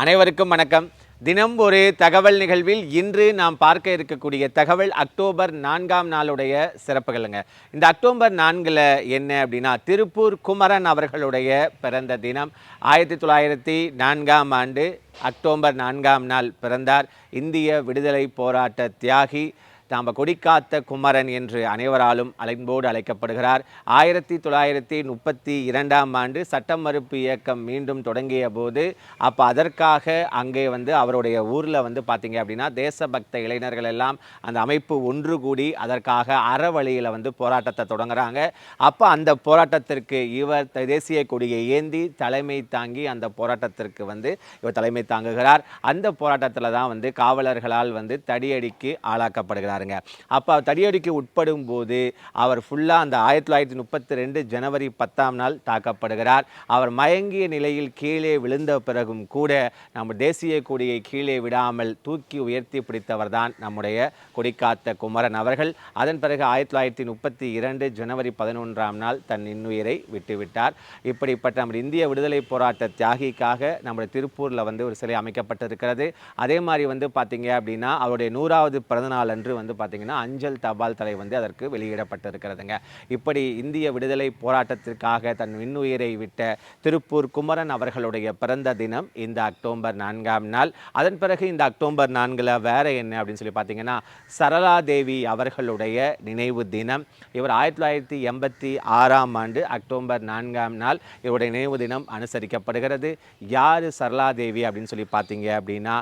அனைவருக்கும் வணக்கம். தினம் ஒரு தகவல் நிகழ்வில் இன்று நாம் பார்க்க இருக்கக்கூடிய தகவல் அக்டோபர் நான்காம் நாளுடைய சிறப்புகளுங்க. இந்த அக்டோபர் நான்கில் என்ன அப்படின்னா திருப்பூர் குமரன் அவர்களுடைய பிறந்த தினம். ஆயிரத்தி தொள்ளாயிரத்தி நான்காம் ஆண்டு அக்டோபர் நான்காம் நாள் பிறந்தார். இந்திய விடுதலை போராட்ட தியாகி நாம் கொடிக்காத்த குமரன் என்று அனைவராலும் அலைன்போடு அழைக்கப்படுகிறார். ஆயிரத்தி தொள்ளாயிரத்தி முப்பத்தி இரண்டாம் ஆண்டு சட்டம் மறுப்பு இயக்கம் மீண்டும் தொடங்கிய போது அப்போ அதற்காக அங்கே வந்து அவருடைய ஊரில் வந்து பார்த்தீங்க அப்படின்னா தேசபக்த இளைஞர்கள் எல்லாம் அந்த அமைப்பு ஒன்று கூடி அதற்காக அறவழியில் வந்து போராட்டத்தை தொடங்குறாங்க. அப்போ அந்த போராட்டத்திற்கு இவர் த- தேசிய கொடியை ஏந்தி தலைமை தாங்கி அந்த போராட்டத்திற்கு வந்து இவர் தலைமை தாங்குகிறார். அந்த போராட்டத்தில் தான் வந்து காவலர்களால் வந்து தடியடிக்கு ஆளாக்கப்படுகிறார் பாருங்கள் அப்போ தடியடிக்கு உட்படும் போது அவர் ஃபுல்லாக அந்த ஆயிரத்தி தொள்ளாயிரத்தி முப்பத்தி ரெண்டு ஜனவரி பத்தாம் நாள் தாக்கப்படுகிறார். அவர் மயங்கிய நிலையில் கீழே விழுந்த பிறகும் கூட நம்ம தேசிய கொடியை கீழே விடாமல் தூக்கி உயர்த்தி பிடித்தவர் தான் நம்முடைய கொடிக்காத்த குமரன் அவர்கள். அதன் பிறகு ஆயிரத்தி தொள்ளாயிரத்தி முப்பத்தி இரண்டு ஜனவரி பதினொன்றாம் நாள் தன் இன்னுயிரை விட்டுவிட்டார். இப்படிப்பட்ட நம்ம இந்திய விடுதலை போராட்ட தியாகிக்காக நம்முடைய திருப்பூரில் வந்து ஒரு சிலை அமைக்கப்பட்டிருக்கிறது. அதே மாதிரி வந்து பார்த்தீங்க அப்படின்னா அவருடைய நூறாவது பிறந்தநாள் அன்று வந்து பார்த்தீங்கன்னா அஞ்சல் தபால் தலை வந்து அதற்கு வெளியிடப்பட்டிருக்கிறதுங்க. இப்படி இந்திய விடுதலை போராட்டத்திற்காக தன் விண்ணுயிரை விட்ட திருப்பூர் குமரன் அவர்களுடைய பிறந்த தினம் இந்த அக்டோபர் நான்காம் நாள். அதன் பிறகு இந்த அக்டோபர் நான்கில் வேற என்ன அப்படின்னு சொல்லி பார்த்தீங்கன்னா சரளா தேவி அவர்களுடைய நினைவு தினம். இவர் ஆயிரத்தி தொள்ளாயிரத்தி எண்பத்தி ஆறாம் ஆண்டு அக்டோபர் நான்காம் நாள் இவருடைய நினைவு தினம் அனுசரிக்கப்படுகிறது. யார் சரளா தேவி அப்படின்னு சொல்லி பார்த்தீங்க அப்படின்னா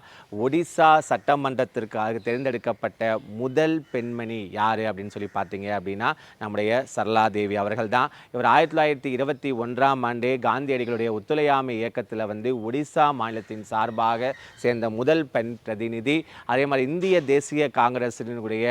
ஒடிசா சட்டமன்றத்திற்காக தேர்ந்தெடுக்கப்பட்ட முதல் முதல் பெண்மணி யார் அப்படின்னு சொல்லி பார்த்தீங்க அப்படின்னா நம்முடைய சரளா தேவி அவர்கள் தான் இவர் ஆயிரத்தி தொள்ளாயிரத்தி இருபத்தி ஒன்றாம் ஆண்டே காந்தியடிகளுடைய ஒத்துழையாமை இயக்கத்தில் வந்து ஒடிசா மாநிலத்தின் சார்பாக சேர்ந்த முதல் பெண் பிரதிநிதி. அதே மாதிரி இந்திய தேசிய காங்கிரசினுடைய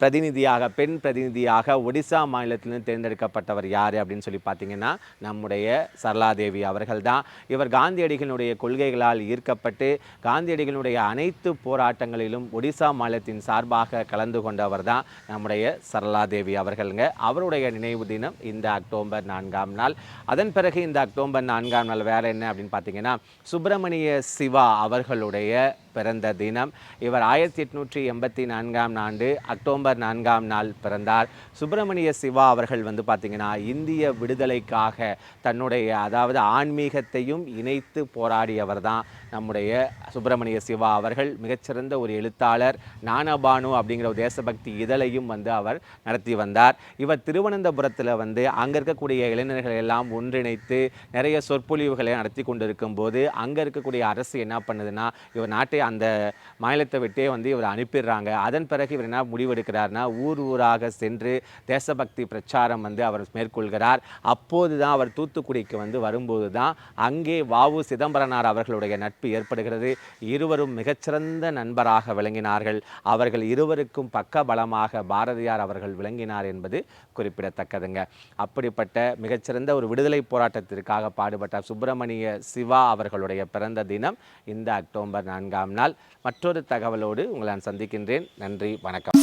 பிரதிநிதியாக பெண் பிரதிநிதியாக ஒடிசா மாநிலத்திலிருந்து தேர்ந்தெடுக்கப்பட்டவர் யார் அப்படின்னு சொல்லி பார்த்தீங்கன்னா நம்முடைய சரளாதேவி அவர்கள் தான் இவர் காந்தியடிகளுடைய கொள்கைகளால் ஈர்க்கப்பட்டு காந்தியடிகளுடைய அனைத்து போராட்டங்களிலும் ஒடிசா மாநிலத்தின் சார்பாக கலந்து கொண்டவர் தான் நம்முடைய சரளாதேவி அவர்களுங்க. அவருடைய நினைவு தினம் இந்த அக்டோபர் நான்காம் நாள். அதன் பிறகு இந்த அக்டோபர் நான்காம் நாள் வேற என்ன அப்படின்னு பார்த்தீங்கன்னா சுப்பிரமணிய சிவா அவர்களுடைய பிறந்த தினம். இவர் ஆயிரத்தி எட்நூற்றி எண்பத்தி நான்காம் ஆண்டு அக்டோபர் நான்காம் நாள் பிறந்தார். சுப்பிரமணிய சிவா அவர்கள் வந்து பார்த்தீங்கன்னா இந்திய விடுதலைக்காக தன்னுடைய அதாவது ஆன்மீகத்தையும் இணைத்து போராடியவர் தான் நம்முடைய சுப்பிரமணிய சிவா அவர்கள். மிகச்சிறந்த ஒரு எழுத்தாளர் ஞானபானு அப்படிங்கிற ஒரு தேசபக்தி இதழையும் வந்து அவர் நடத்தி வந்தார். இவர் திருவனந்தபுரத்தில் வந்து அங்கே இருக்கக்கூடிய இளைஞர்களை எல்லாம் ஒன்றிணைத்து நிறைய சொற்பொழிவுகளை நடத்தி கொண்டிருக்கும் போது அங்கே இருக்கக்கூடிய அரசு என்ன பண்ணுதுன்னா இவர் நாட்டை அந்த மாநிலத்தை விட்டே வந்து இவர் அனுப்பிடுறாங்க. அதன் பிறகு இவர் என்ன முடிவெடுக்கிறார்னா ஊர் ஊராக சென்று தேசபக்தி பிரச்சாரம் வந்து அவர் மேற்கொள்கிறார். அப்போது தான் அவர் தூத்துக்குடிக்கு வந்து வரும்போது தான் அங்கே வாவு சிதம்பரனார் அவர்களுடைய நட்பு ஏற்படுகிறது. இருவரும் மிகச்சிறந்த நண்பராக விளங்கினார்கள். அவர்கள் இருவருக்கும் பக்க பலமாக பாரதியார் அவர்கள் விளங்கினார் என்பது குறிப்பிடத்தக்கதுங்க. அப்படிப்பட்ட மிகச்சிறந்த ஒரு விடுதலை போராட்டத்திற்காக பாடுபட்ட சுப்பிரமணிய சிவா அவர்களுடைய பிறந்த தினம் இந்த அக்டோபர் நான்காம் நாள் மற்றொரு தகவலோடு உங்களை நான் சந்திக்கின்றேன். நன்றி வணக்கம்.